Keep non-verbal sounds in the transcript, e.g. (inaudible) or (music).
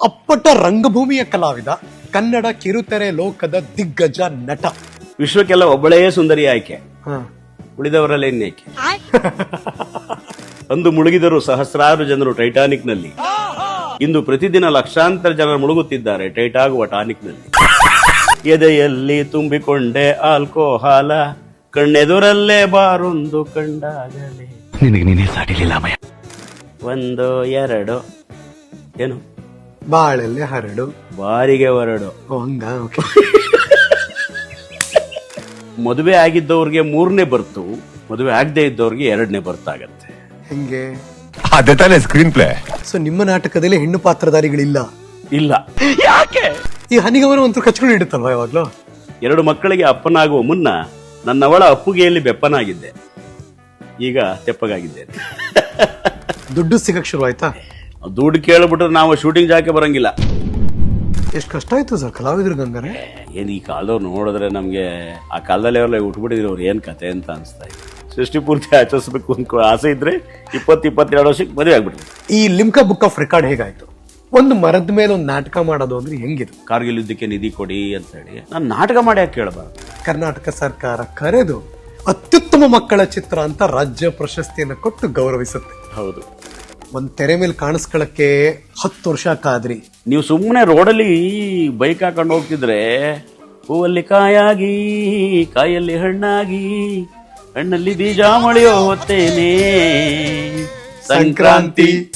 ಅಪ್ಪಟ ರಂಗಭೂಮಿಯ ಕಲಾವಿದ ಕನ್ನಡ ಕಿರುತೆರೆ ಲೋಕದ ದಿಗ್ಗಜ ನಟ. ವಿಶ್ವಕ್ಕೆಲ್ಲ ಒಬ್ಬಳೇ ಸುಂದರಿ ಆಯ್ಕೆ. ಉಳಿದವರಲ್ಲ ಇನ್ನೇಕೆ (laughs) ಅಂದು ಮುಳುಗಿದರು ಸಹಸ್ರಾರು ಜನರು ಟೈಟಾನಿಕ್ನಲ್ಲಿ ಇಂದು ಪ್ರತಿದಿನ ಲಕ್ಷಾಂತರ ಜನರು ಮುಳುಗುತ್ತಿದ್ದಾರೆ ಟೈಟಾಗುವ ಟಾನಿಕ್ನಲ್ಲಿ (laughs) ಎದೆಯಲ್ಲಿ ತುಂಬಿಕೊಂಡೆ ಆಲ್ಕೋಹಾಲ ಕಣ್ಣೆದುರಲ್ಲೇ ಬಾರೊಂದು ಕಂಡಾಗಲೇ. ನಿನಗೆ ನೀನೇ ಸಾಟಿಲಿಲ್ಲ ಮಯ ಒಂದು ಎರಡು. ಏನು? ಬಾಳೆಲೆ ಹರಡು. ಬಾರಿಗೆ ಹೊರಡು. ಓ, ಹಂಗ? ಓಕೆ (laughs) ಮದುವೆ ಆಗಿದ್ದವ್ರಿಗೆ ಮೂರನೇ ಬರ್ತು ಮದುವೆ ಆಗದೆ ಇದ್ದವ್ರಿಗೆ ಎರಡನೇ ಬರ್ತಾಗತ್ತೆ. ಹೆಂಗೆ? ಅದೇ ತಾನೇ ಸ್ಕ್ರೀನ್ ಪ್ಲೇ ಸೊ ನಿಮ್ಮ ನಾಟಕದಲ್ಲಿ ಹೆಣ್ಣು ಪಾತ್ರಧಾರಿಗಳಿಲ್ಲ? ಇಲ್ಲ. ಈ ಹನಿಗವನ ಒಂಥರ ಕಚ್ಕೊಂಡು ಇಡುತ್ತಲ್ವಾ ಯಾವಾಗ್ಲೂ? ಎರಡು ಮಕ್ಕಳಿಗೆ ಅಪ್ಪನಾಗುವ ಮುನ್ನ ನನ್ನವಳ ಅಪ್ಪುಗೆಯಲ್ಲಿ ಬೆಪ್ಪನಾಗಿದ್ದೆ. ಈಗ ತೆಪ್ಪಗಾಗಿದ್ದೆ ದುಡ್ಡು ಸಿಗಕ್ ಶುರು ಆಯ್ತಾ? ದುಡ್ಡು ಕೇಳಿಬಿಟ್ರೆ ನಾವು ಶೂಟಿಂಗ್ ಜಾಕೆ ಬರಂಗಿಲ್ಲ. ಎಷ್ಟು ಕಷ್ಟ ಆಯ್ತು ಸರ್ ಕಲಾವಿದ್ರಿಗೆ ಹಂಗಾರೆ ಏನು ಈ ಕಾಲದವ್ರು ನೋಡಿದ್ರೆ ನಮಗೆ ಆ ಕಾಲದಲ್ಲಿ ಅವರೆಲ್ಲ ಉಟ್ಬಿಟ್ಟಿದ್ರು ಅವ್ರು ಏನು ಕತೆ ಅಂತ ಅನಿಸ್ತಾ ಇದೆ. ಸೃಷ್ಟಿ ಪೂರ್ತಿ ಆಚರಿಸ್ಬೇಕು ಅಂತ ಆಸೆ ಇದ್ರೆ ಇಪ್ಪತ್ತು ಇಪ್ಪತ್ತೆರಡು ವರ್ಷಕ್ಕೆ ಮದುವೆ ಆಗ್ಬಿಟ್ರು ಈ ಲಿಮ್ಕಾ ಬುಕ್ ಆಫ್ ರೆಕಾರ್ಡ್ ಹೇಗಾಯ್ತು? ಒಂದು ಮರದ ಮೇಲೆ ಒಂದು ನಾಟಕ ಮಾಡೋದು ಅಂದ್ರೆ ಹೆಂಗಿದು ಕಾರ್ಗಿಲ್ ಯುದ್ಧಕ್ಕೆ ನಿಧಿ ಕೊಡಿ ಅಂತ ಹೇಳಿ. ನಾನು ನಾಟಕ ಮಾಡಿ ಯಾಕೆ ಕೇಳಬಾರ್ದು? ಕರ್ನಾಟಕ ಸರ್ಕಾರ ಕರೆದು ಅತ್ಯುತ್ತಮ ಮಕ್ಕಳ ಚಿತ್ರ ಅಂತ ರಾಜ್ಯ ಪ್ರಶಸ್ತಿಯನ್ನು ಕೊಟ್ಟು ಗೌರವಿಸುತ್ತೆ. ಹೌದು. ಒಂದ್ ತೆರೆ ಮೇಲೆ ಕಾಣಿಸ್ಕೊಳಕ್ಕೆ ಹತ್ತು ವರ್ಷ ಕಾದ್ರಿ ನೀವು ಸುಮ್ಮನೆ ರೋಡಲ್ಲಿ ಬೈಕ್ ಹಾಕೊಂಡು ಹೋಗ್ತಿದ್ರೆ, ಹೂವಲ್ಲಿ ಕಾಯಾಗಿ, ಕಾಯಲ್ಲಿ ಹಣ್ಣಾಗಿ, ಹಣ್ಣಲ್ಲಿ ಬೀಜ ಮೊಳೆಯೋ ಹೊತ್ತೇನೆ. ಸಂಕ್ರಾಂತಿ.